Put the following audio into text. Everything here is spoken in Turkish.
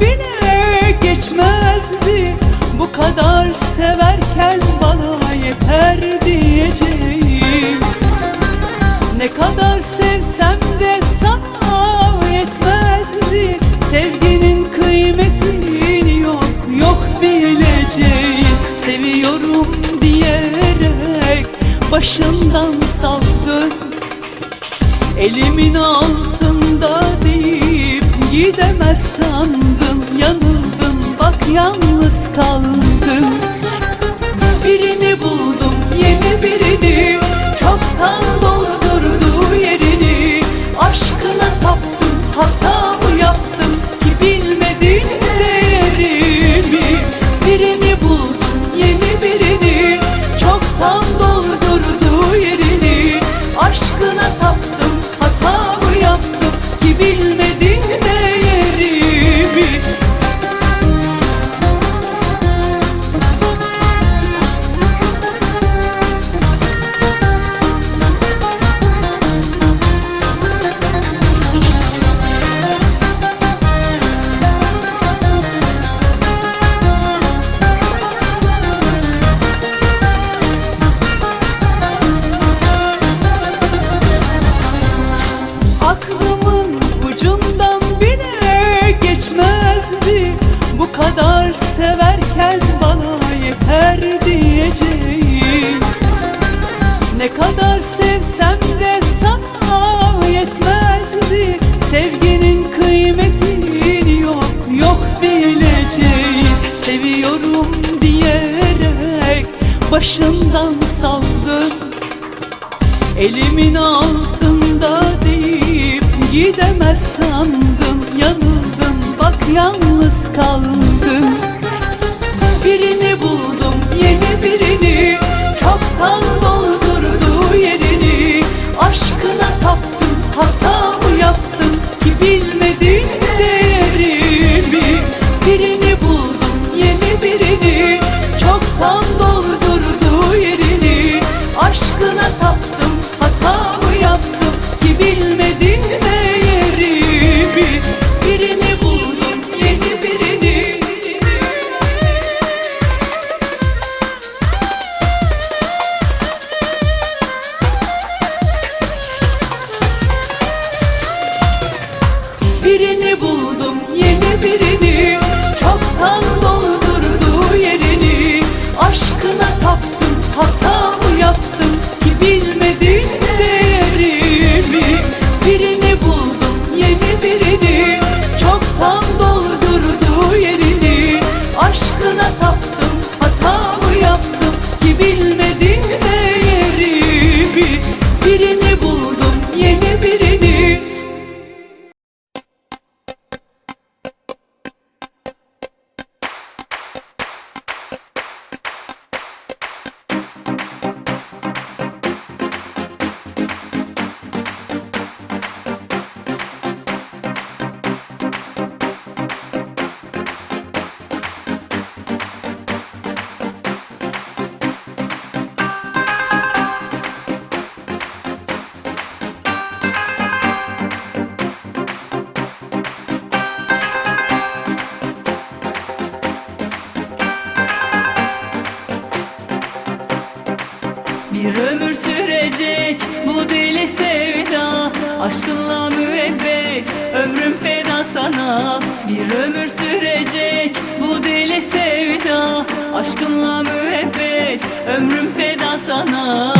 bile geçmezdi. Bu kadar severken bana yeter diyeceğim. Ne kadar sevsem de sana yetmezdi. Sevginin kıymetin yok, yok bileceğim. Seviyorum diyerek başından savdın Elimin altında değil gidemez sandım Yanıldım bak yalnız kaldım kadar severken bana yeter diyeceğim. Ne kadar sevsem de sana yetmezdi. Sevginin kıymetini yok yok bileceğim. Seviyorum diyerek başından saldın. Elimin altında deyip gidemez sandım Yanıldım bak yalnız kaldım. Birini buldum yeni birini. Çoktan doldurdu yerini. Aşkına taptım hata mı yaptım Ki bilmedin değerimi. Birini buldum yeni birini. Çoktan doldurdu yerini. Aşkına taptım hata mı yaptım Ki bilmedin Çoktan Bir ömür sürecek bu deli sevda. Aşkınla müebbet ömrüm feda sana. Bir ömür sürecek bu deli sevda. Aşkınla müebbet ömrüm feda sana